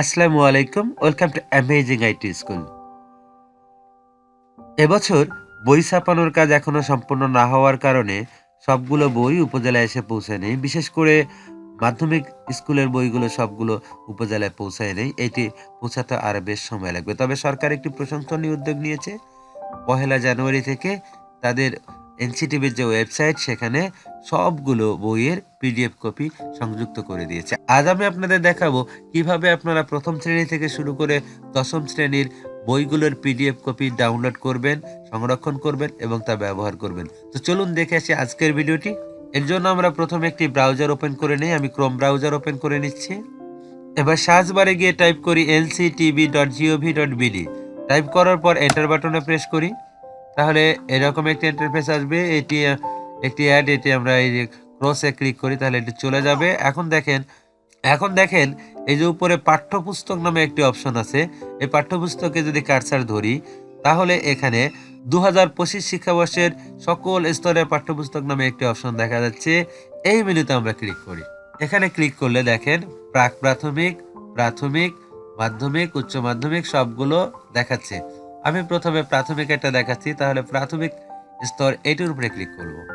আসসালামু আলাইকুম, welcome to amazing IT school. এবছর বই ছাপানোর কাজ এখনও সম্পূর্ণ না হওয়ার কারণে সবগুলো বই উপজেলায় এসে পৌঁছায়নি বিশেষ করে মাধ্যমিক স্কুলের বইগুলো সবগুলো উপজেলায় পৌঁছায় নেই। এটি পৌঁছাতে আরও বেশ সময় লাগবে। তবে সরকার একটি প্রশংসনীয় উদ্যোগ নিয়েছে। পহেলা জানুয়ারি থেকে তাদের এনসিটিভির যে ওয়েবসাইট, সেখানে সবগুলো বইয়ের পিডিএফ কপি সংযুক্ত করে দিয়েছে। আজ আমি আপনাদের দেখাবো কীভাবে আপনারা প্রথম শ্রেণি থেকে শুরু করে দশম শ্রেণির বইগুলোর পিডিএফ কপি ডাউনলোড করবেন, সংরক্ষণ করবেন এবং তা ব্যবহার করবেন। তো চলুন দেখে আসি আজকের ভিডিওটি। এর জন্য আমরা প্রথমে একটি ব্রাউজার ওপেন করে নিই, আমি ক্রোম ব্রাউজার ওপেন করে নিচ্ছি। এবার সার্চ বারে গিয়ে টাইপ করি NCTB dot G O V dot BD type করার পর এন্টার বাটনে প্রেস করি। তাহলে এরকম একটি ইন্টারফেস আসবে, এটি, একটি অ্যাড এটি আমরা এই যে ক্রসে ক্লিক করি, তাহলে এটি চলে যাবে। এখন দেখেন এখন দেখেন, এই যে উপরে পাঠ্যপুস্তক নামে একটি অপশন আছে, এই পাঠ্যপুস্তকে যদি কারসার ধরি, তাহলে এখানে দু হাজার পঁচিশ শিক্ষাবর্ষের সকল স্তরের পাঠ্যপুস্তক নামে একটি অপশন দেখা যাচ্ছে। এই মেনুতে আমরা ক্লিক করি। এখানে ক্লিক করলে দেখেন, প্রাক প্রাথমিক প্রাথমিক, মাধ্যমিক, উচ্চ মাধ্যমিক সবগুলো দেখাচ্ছে। আমি প্রথমে প্রাথমিক একটা দেখাচ্ছি, তাহলে প্রাথমিক স্তর এটির উপরে ক্লিক করব।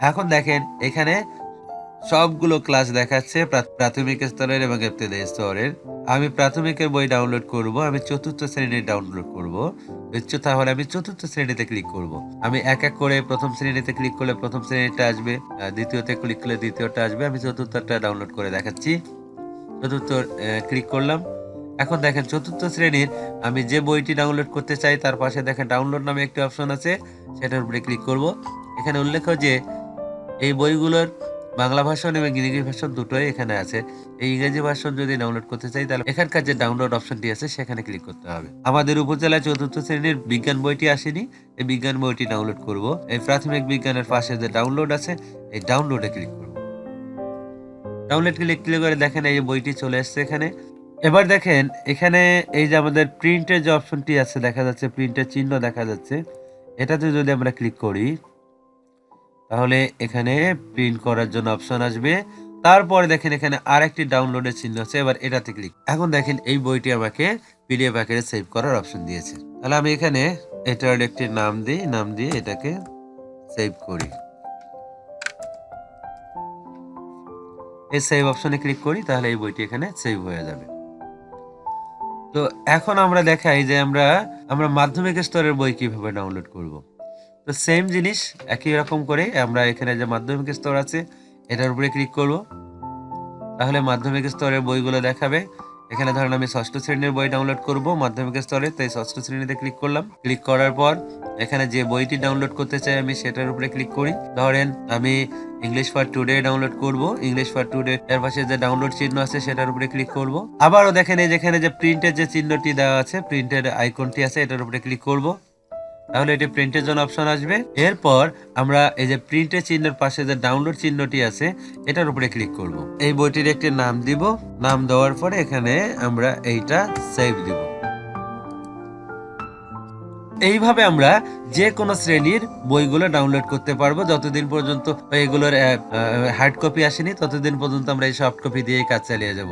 এখন দেখেন, এখানে সবগুলো ক্লাস দেখাচ্ছে প্রা- প্রাথমিক স্তরের এবং ইবতদায়ী স্তরের। আমি প্রাথমিকের বই ডাউনলোড করব, আমি চতুর্থ শ্রেণির ডাউনলোড করব। বুঝছ? তাহলে আমি চতুর্থ শ্রেণীতে ক্লিক করব। আমি এক এক করে প্রথম শ্রেণীতে ক্লিক করলে প্রথম শ্রেণীটা আসবে দ্বিতীয়তে ক্লিক করলে দ্বিতীয়টা আসবে। আমি চতুর্থটা ডাউনলোড করে দেখাচ্ছি। চতুর্থ ক্লিক করলাম। এখন দেখেন চতুর্থ শ্রেণির আমি যে বইটি ডাউনলোড করতে চাই, তার পাশে দেখেন ডাউনলোড নামে একটি অপশন আছে, সেটার উপরে ক্লিক করব। এখানে উল্লেখ যে এই বইগুলোর বাংলা ভাষণ এবং ইংরেজি ভাষণ দুটোই এখানে আছে। এই ইংরেজি ভাষণ যদি ডাউনলোড করতে চাই, তাহলে এখানকার যে ডাউনলোড অপশনটি আছে, সেখানে ক্লিক করতে হবে। আমাদের উপজেলায় চতুর্থ শ্রেণির বিজ্ঞান বইটি আসেনি, এই বিজ্ঞান বইটি ডাউনলোড করব। এই প্রাথমিক বিজ্ঞানের পাশে যে ডাউনলোড আছে, এই ডাউনলোডে ক্লিক করব। ডাউনলোড ক্লিক ক্লিক করে দেখেন এই বইটি চলে এসেছে এখানে। এবার দেখেন, এখানে এই যে আমাদের প্রিন্টের যে অপশনটি আছে, দেখা যাচ্ছে প্রিন্টের চিহ্ন দেখা যাচ্ছে। এটাতে যদি আমরা ক্লিক করি, তাহলে এখানে প্রিন্ট করার জন্য অপশন আসবে। তারপরে দেখেন, এখানে আরেকটি ডাউনলোডের চিহ্ন আছে, এবার এটাতে ক্লিক এখন দেখেন, এই বইটি আমাকে পিডিএফ আকারে সেভ করার অপশন দিয়েছে। তাহলে আমি এখানে এটার একটি নাম দিই, নাম দিয়ে এটাকে সেভ করি। এই সেভ অপশনে ক্লিক করি, তাহলে এই বইটি এখানে সেভ হয়ে যাবে। তো এখন আমরা দেখাই যে আমরা আমরা মাধ্যমিক স্তরের বই কীভাবে ডাউনলোড করব। তো সেম জিনিস, একই রকম করে আমরা এখানে যে মাধ্যমিক স্তর আছে, এটার উপরে ক্লিক করব। তাহলে মাধ্যমিক স্তরের বইগুলো দেখাবে। এখানে ধরেন আমি ষষ্ঠ শ্রেণির বই ডাউনলোড করব মাধ্যমিক স্তরে, তাই ষষ্ঠ শ্রেণীতে ক্লিক করলাম। ক্লিক করার পর এখানে যে বইটি ডাউনলোড করতে চাই আমি সেটার উপরে ক্লিক করি। ধরেন আমি ইংলিশ ফর টুডে ডাউনলোড করব। ইংলিশ ফর টুডে এর পাশে যে ডাউনলোড চিহ্ন আছে সেটার উপরে ক্লিক করব। আবারও দেখেন এই যেখানে যে প্রিন্টের যে চিহ্নটি দেওয়া আছে প্রিন্টের আইকনটি আছে, এটার উপরে ক্লিক করব। তাহলে এটি প্রিন্টের জন্য অপশন আসবে। এরপর আমরা এই যে প্রিন্টের চিহ্নের পাশে যে ডাউনলোড চিহ্নটি আছে, এটার উপরে ক্লিক করব। এই বইটির একটি নাম দিব। নাম দেওয়ার পরে এখানে আমরা এইটা সেভ দিব। এইভাবে আমরা যে কোনো শ্রেণির বইগুলো ডাউনলোড করতে পারব। যতদিন পর্যন্ত এগুলোর হার্ড কপি আসেনি, ততদিন পর্যন্ত আমরা এই সফট কপি দিয়েই কাজ চালিয়ে যাব।